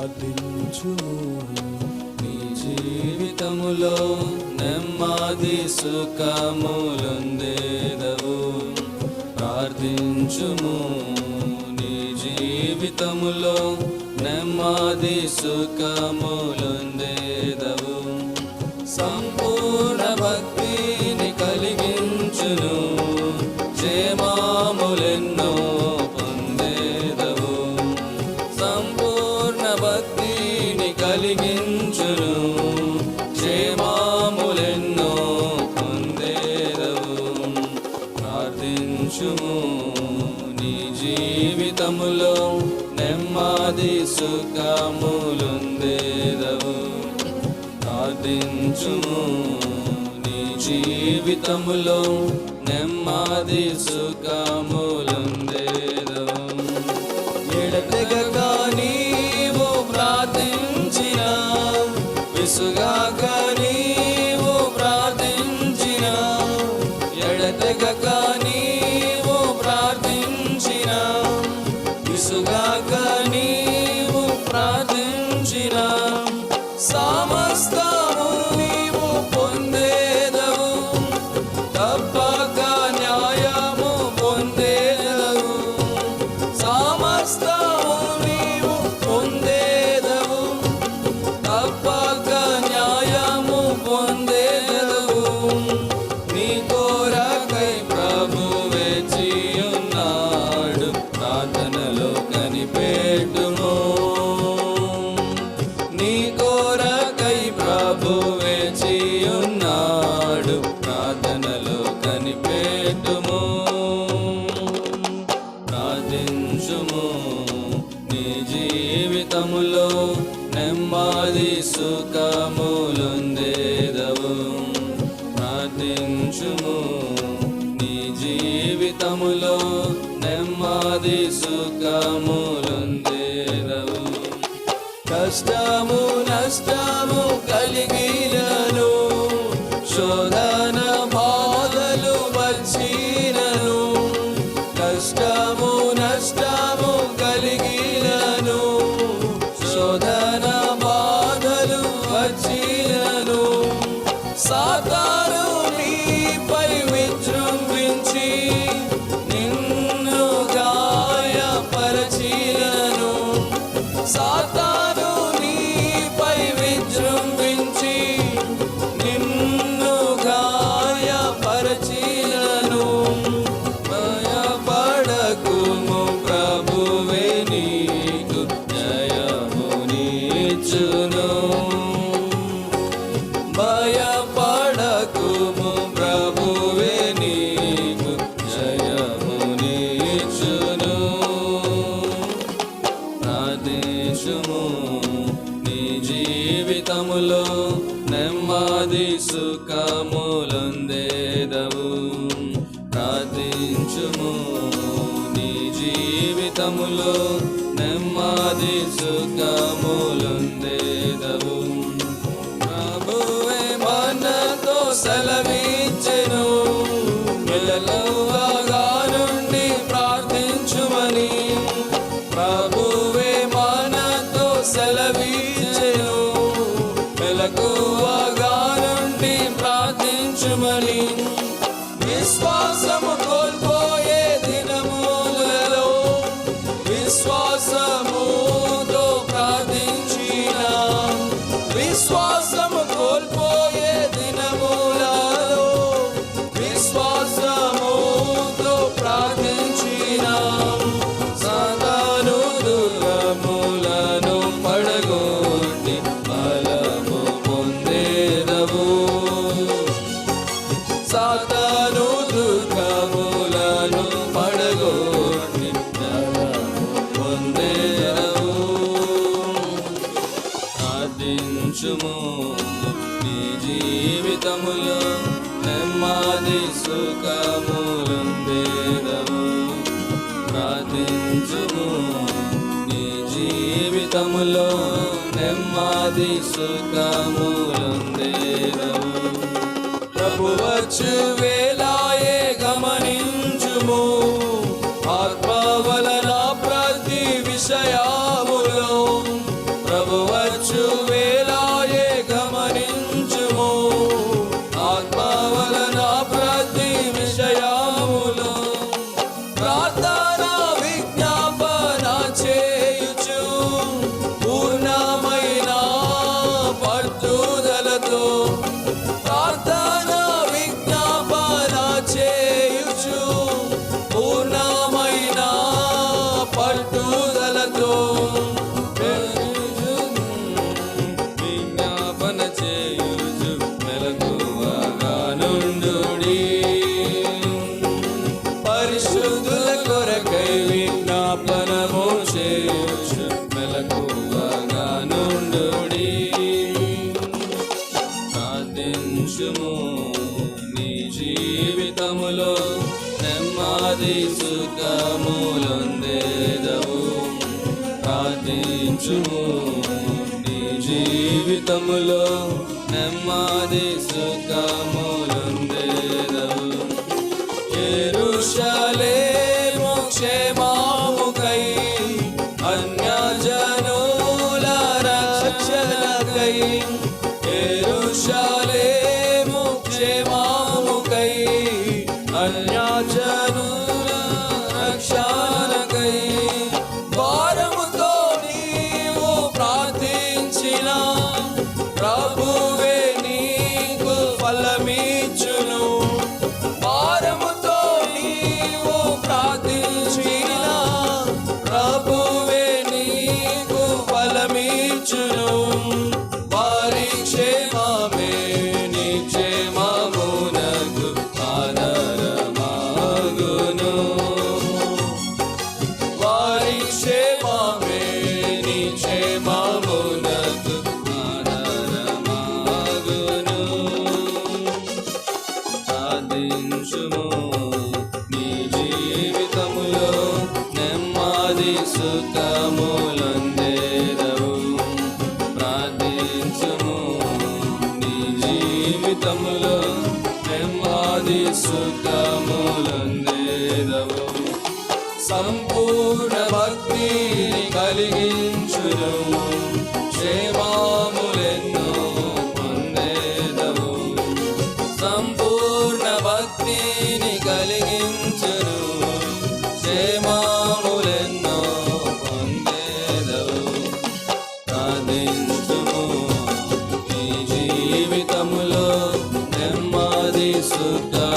ప్రార్థించుము నీ జీవితములో నెమ్మది సుఖములుందేదవు ప్రార్థించుము. నీ జీవితములో నెమ్మది సుఖములుందేదవు సంపూర్ణ భక్తి నెమ్మది సుఖములుందేదవు ప్రార్థించుము నీ జీవితములో నెమ్మది సుఖములుందేదవు ఎడతెగక నీవు ప్రార్థించిన విసుగా ప్రార్థించిన సమస్తము జీవితములో నెమ్మది సుఖములుందేదవు ప్రార్థించుము నీ జీవితములో నెమ్మది సుఖములుందేదవు కష్టము నష్టము కలిగినను శోధ జయమునిచ్చును భయపడకుము ప్రభువే నీకు జయము జయమునిచ్చును ప్రార్థించుము నీ జీవితములో నెమ్మది సుఖములందేదవు. ప్రార్థించుము నీ జీవితములో నెమ్మది సుఖము ప్రార్థించుమని విశ్వాసము కోల్పోయే దినములలో విశ్వాసముతో ప్రార్థించిన విశ్వాస ప్రార్థించుము నీ జీవితములో నెమ్మది సుఖములందేదము ప్రార్థించుము. నీ జీవితములో నెమ్మది సుఖములందేదము ప్రభు వచ్చు స్థుతించుము నీ జీవితములో నెమ్మది సుఖములందేదవు. ప్రార్థించుము నీ జీవితములో నెమ్మది సుఖములందేదవు. ఎరుషలే క్షేమాముకై అన్యజనుల రక్షణకై ఎరుషా జీవితములో నెమ్మది సుఖములందేదవు సంపూర్ణ భక్తిని కలిగించును క్షేమా నెమ్మది